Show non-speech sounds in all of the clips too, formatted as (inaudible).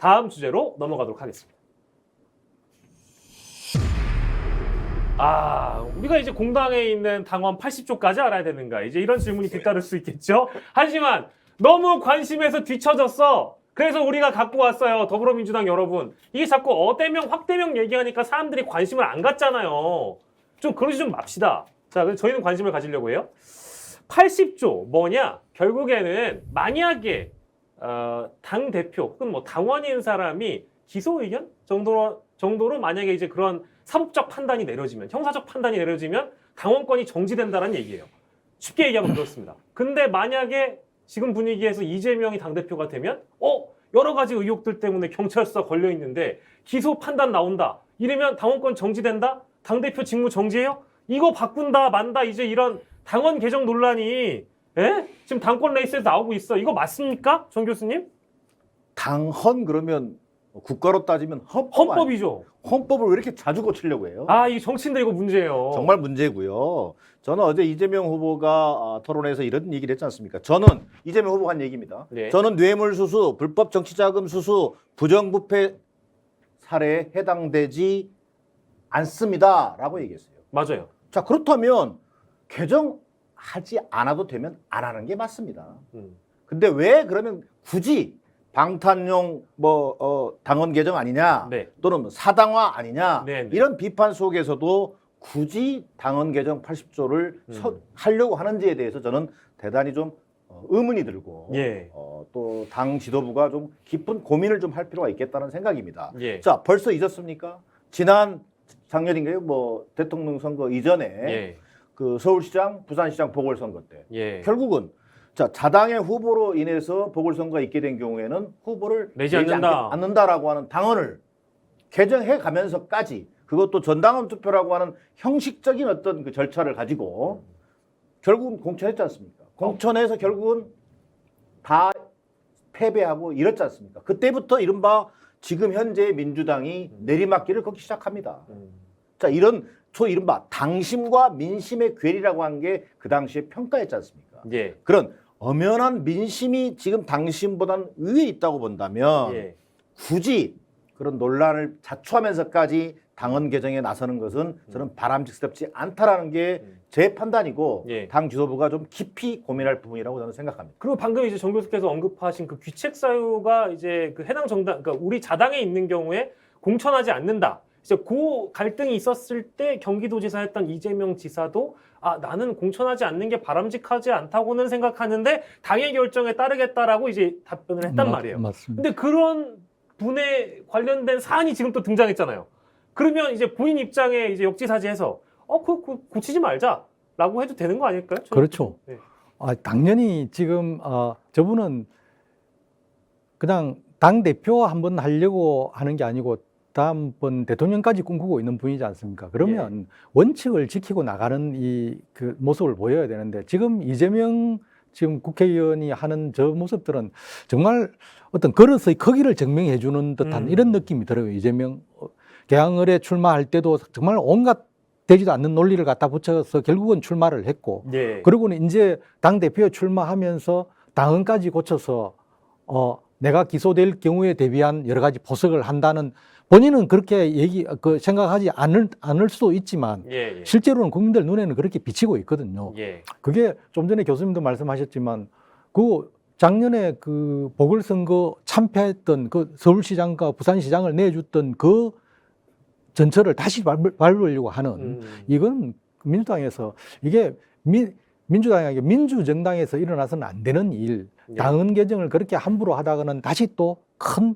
다음 주제로 넘어가도록 하겠습니다. 아, 우리가 이제 공당에 있는 당원 80조까지 알아야 되는가? 이제 이런 질문이 뒤따를 수 있겠죠? 하지만 너무 관심에서 뒤처졌어. 그래서 우리가 갖고 왔어요. 더불어민주당 여러분. 이게 자꾸 어대명, 확대명 얘기하니까 사람들이 관심을 안 갖잖아요. 좀 그러지 좀 맙시다. 자, 그래서 저희는 관심을 가지려고 해요. 80조 뭐냐? 결국에는 만약에 어, 당 대표 혹은 뭐 당원인 사람이 기소 의견 정도로 정도로 만약에 이제 그런 사법적 판단이 내려지면 형사적 판단이 내려지면 당원권이 정지된다는 얘기예요. 쉽게 얘기하면 그렇습니다. 근데 만약에 지금 분위기에서 이재명이 당 대표가 되면 어 여러 가지 의혹들 때문에 경찰서 걸려 있는데 기소 판단 나온다. 이러면 당원권 정지된다. 당 대표 직무 정지해요? 이거 바꾼다 만다 이제 이런 당원 개정 논란이 예? 지금 당권 레이스에서 나오고 있어. 이거 맞습니까, 정 교수님? 당헌 그러면 국가로 따지면 헌법 아니- 헌법이죠. 헌법을 왜 이렇게 자주 고치려고 해요? 아, 이 정치인들 이거 문제예요. 정말 문제고요. 저는 어제 이재명 후보가 아, 토론회에서 이런 얘기를 했지 않습니까? 저는 이재명 후보가 한 얘기입니다. 네. 저는 뇌물 수수, 불법 정치자금 수수, 부정부패 사례에 해당되지 않습니다라고 얘기했어요. 맞아요. 자 그렇다면 개정 하지 않아도 되면 안 하는 게 맞습니다. 음. 근데 왜 그러면 굳이 방탄용 뭐 어, 당원 개정 아니냐 네. 또는 뭐 사당화 아니냐 네, 네. 이런 비판 속에서도 굳이 당원 개정 80조를 음. 하려고 하는지에 대해서 저는 대단히 좀 어, 의문이 들고 예. 어, 또 당 지도부가 좀 깊은 고민을 좀 할 필요가 있겠다는 생각입니다. 예. 자 벌써 잊었습니까? 지난 작년인가요? 뭐 대통령 선거 이전에 예. 그 서울시장, 부산시장 보궐선거 때 예. 결국은 자 자당의 후보로 인해서 보궐선거가 있게 된 경우에는 후보를 내지 않는다. 않- 않는다라고 하는 당원을 개정해 가면서까지 그것도 전당원 투표라고 하는 형식적인 어떤 그 절차를 가지고 결국은 공천했지 않습니까? 공천해서 결국은 다 패배하고 이렇지 않습니까? 그때부터 이른바 지금 현재 민주당이 내리막길을 걷기 시작합니다. 음. 자 이런 소 이른바 당심과 민심의 괴리라고 한 게 그 당시에 평가했지 않습니까? 예. 그런 엄연한 민심이 지금 당심보다는 위에 있다고 본다면 예. 굳이 그런 논란을 자초하면서까지 당원 개정에 나서는 것은 저는 바람직스럽지 않다라는 게 음. 제 판단이고 예. 당 지도부가 좀 깊이 고민할 부분이라고 저는 생각합니다. 그리고 방금 이제 정 교수께서 언급하신 그 귀책 사유가 이제 그 해당 정당, 그러니까 우리 자당에 있는 경우에 공천하지 않는다. 이제 그 갈등이 있었을 때 경기도지사였던 이재명 지사도 아 나는 공천하지 않는 게 바람직하지 않다고는 생각하는데 당의 결정에 따르겠다라고 이제 답변을 했단 맞- 말이에요. 맞습니다. 근데 그런 분에 관련된 사안이 지금 또 등장했잖아요. 그러면 이제 본인 입장에 이제 역지사지해서 어, 그, 그 고치지 말자라고 해도 되는 거 아닐까요? 저는- 그렇죠. 네. 아, 당연히 지금 어, 저분은 그냥 당 대표 한번 하려고 하는 게 아니고 다음번 대통령까지 꿈꾸고 있는 분이지 않습니까? 그러면 원칙을 지키고 나가는 이 그 모습을 보여야 되는데 지금 이재명 지금 국회의원이 하는 저 모습들은 정말 어떤 그릇의 크기를 증명해 주는 듯한 음. 이런 느낌이 들어요. 이재명 어, 개항을에 출마할 때도 정말 온갖 되지도 않는 논리를 갖다 붙여서 결국은 출마를 했고 예. 그리고는 이제 당 대표에 출마하면서 당헌까지 고쳐서 어 내가 기소될 경우에 대비한 여러 가지 보석을 한다는 본인은 그렇게 얘기 그 생각하지 않을 않을 수도 있지만 예, 예. 실제로는 국민들 눈에는 그렇게 비치고 있거든요. 예. 그게 좀 전에 교수님도 말씀하셨지만 그 작년에 그 보궐선거 참패했던 그 서울시장과 부산시장을 내줬던 그 전철을 다시 밟- 밟으려고 하는 음. 이건 민주당에서 이게 민, 민주당에게 민주정당에서 일어나서는 안 되는 일, 예. 당헌 개정을 그렇게 함부로 하다가는 다시 또큰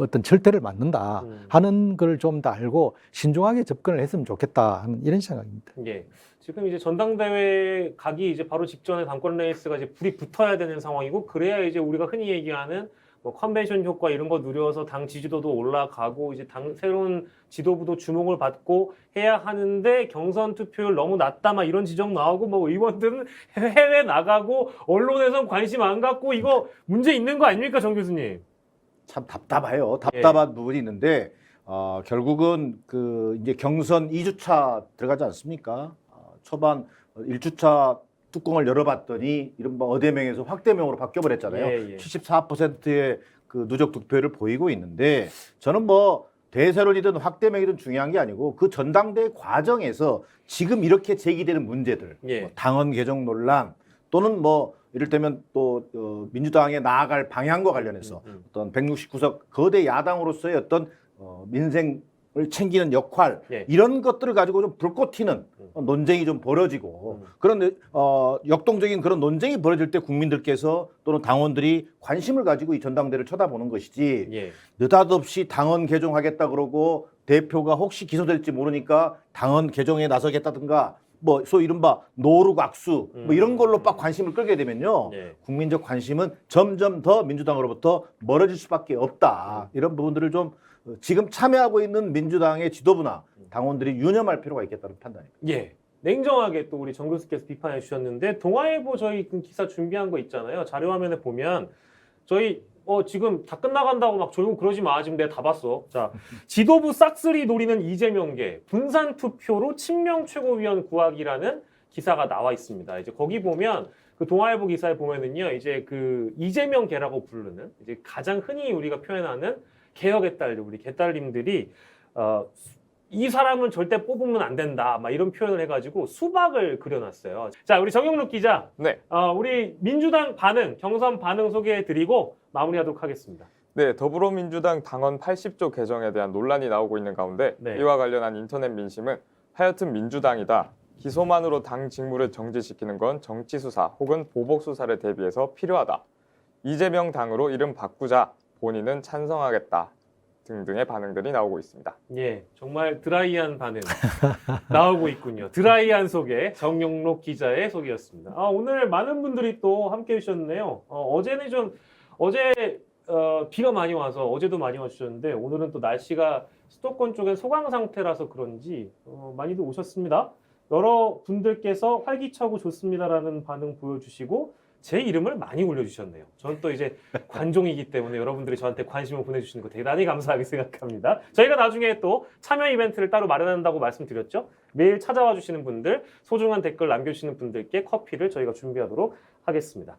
어떤 절대를 맞는다 음. 하는 걸 좀 더 알고 신중하게 접근을 했으면 좋겠다 하는 이런 생각입니다. 예. 지금 이제 전당대회 가기 이제 바로 직전에 당권 레이스가 이제 불이 붙어야 되는 상황이고 그래야 이제 우리가 흔히 얘기하는 뭐 컨벤션 효과 이런 거 누려서 당 지지도도 올라가고 이제 당 새로운 지도부도 주목을 받고 해야 하는데 경선 투표율 너무 낮다 막 이런 지적 나오고 뭐 의원들은 해외 나가고 언론에선 관심 안 갖고 이거 문제 있는 거 아닙니까 정 교수님? 참 답답해요. 예. 답답한 부분이 있는데 어, 결국은 그 이제 경선 2주차 들어가지 않습니까? 어, 초반 1주차 뚜껑을 열어봤더니 이른바 어대명에서 확대명으로 바뀌어버렸잖아요. 예, 예. 74%의 그 누적 득표를 보이고 있는데 저는 뭐 대세론이든 확대명이든 중요한 게 아니고 그 전당대 과정에서 지금 이렇게 제기되는 문제들, 예. 뭐 당헌 개정 논란 또는 뭐 이를테면 또 어, 민주당에 나아갈 방향과 관련해서 음, 음. 어떤 169석 거대 야당으로서의 어떤 어, 민생 을 챙기는 역할 예. 이런 것들을 가지고 좀 불꽃 튀는 음. 논쟁이 좀 벌어지고 음. 그런 어, 역동적인 그런 논쟁이 벌어질 때 국민들께서 또는 당원들이 관심을 가지고 이 전당대를 쳐다보는 것이지 예. 느닷없이 당헌 개정하겠다 그러고 대표가 혹시 기소될지 모르니까 당헌 개정에 나서겠다든가 뭐 소위 이른바 노루각수 뭐 이런 걸로 빡 관심을 끌게 되면요 예. 국민적 관심은 점점 더 민주당으로부터 멀어질 수밖에 없다 이런 부분들을 좀 어, 지금 참여하고 있는 민주당의 지도부나 당원들이 유념할 필요가 있겠다는 판단입니다. 예. 냉정하게 또 우리 정 교수께서 비판해 주셨는데 동아일보 저희 그 기사 준비한 거 있잖아요. 자료 화면에 보면 저희 어 지금 다 끝나간다고 막 조용 그러지 마. 지금 내가 다 봤어. 자, 지도부 싹쓸이 노리는 이재명계 분산 투표로 친명 최고위원 구하기라는 기사가 나와 있습니다. 이제 거기 보면 그 동아일보 기사에 보면은요. 이제 그 이재명계라고 부르는 이제 가장 흔히 우리가 표현하는 개혁의 딸들 우리 개딸님들이 어 이 사람은 절대 뽑으면 안 된다. 막 이런 표현을 해가지고 수박을 그려놨어요. 자, 우리 정영록 기자. 네. 어, 우리 민주당 반응, 경선 반응 소개해드리고 마무리하도록 하겠습니다. 네, 더불어민주당 당헌 80조 개정에 대한 논란이 나오고 있는 가운데 네. 이와 관련한 인터넷 민심은 하여튼 민주당이다. 기소만으로 당 직무를 정지시키는 건 정치 수사 혹은 보복 수사를 대비해서 필요하다. 이재명 당으로 이름 바꾸자. 본인은 찬성하겠다. 등등의 반응들이 나오고 있습니다. 예, 정말 드라이한 반응 (laughs) 나오고 있군요. 드라이한 소개, 정영록 기자의 소개였습니다. 아, 오늘 많은 분들이 또 함께 해주셨네요. 어, 제는좀 어제 어, 비가 많이 와서 어제도 많이 와주셨는데 오늘은 또 날씨가 수도권 쪽엔 소강 상태라서 그런지 어, 많이들 오셨습니다. 여러 분들께서 활기차고 좋습니다라는 반응 보여주시고 제 이름을 많이 올려주셨네요. 저는 또 이제 (laughs) 관종이기 때문에 여러분들이 저한테 관심을 보내주시는 거 대단히 감사하게 생각합니다. 저희가 나중에 또 참여 이벤트를 따로 마련한다고 말씀드렸죠. 매일 찾아와 주시는 분들, 소중한 댓글 남겨주시는 분들께 커피를 저희가 준비하도록 하겠습니다.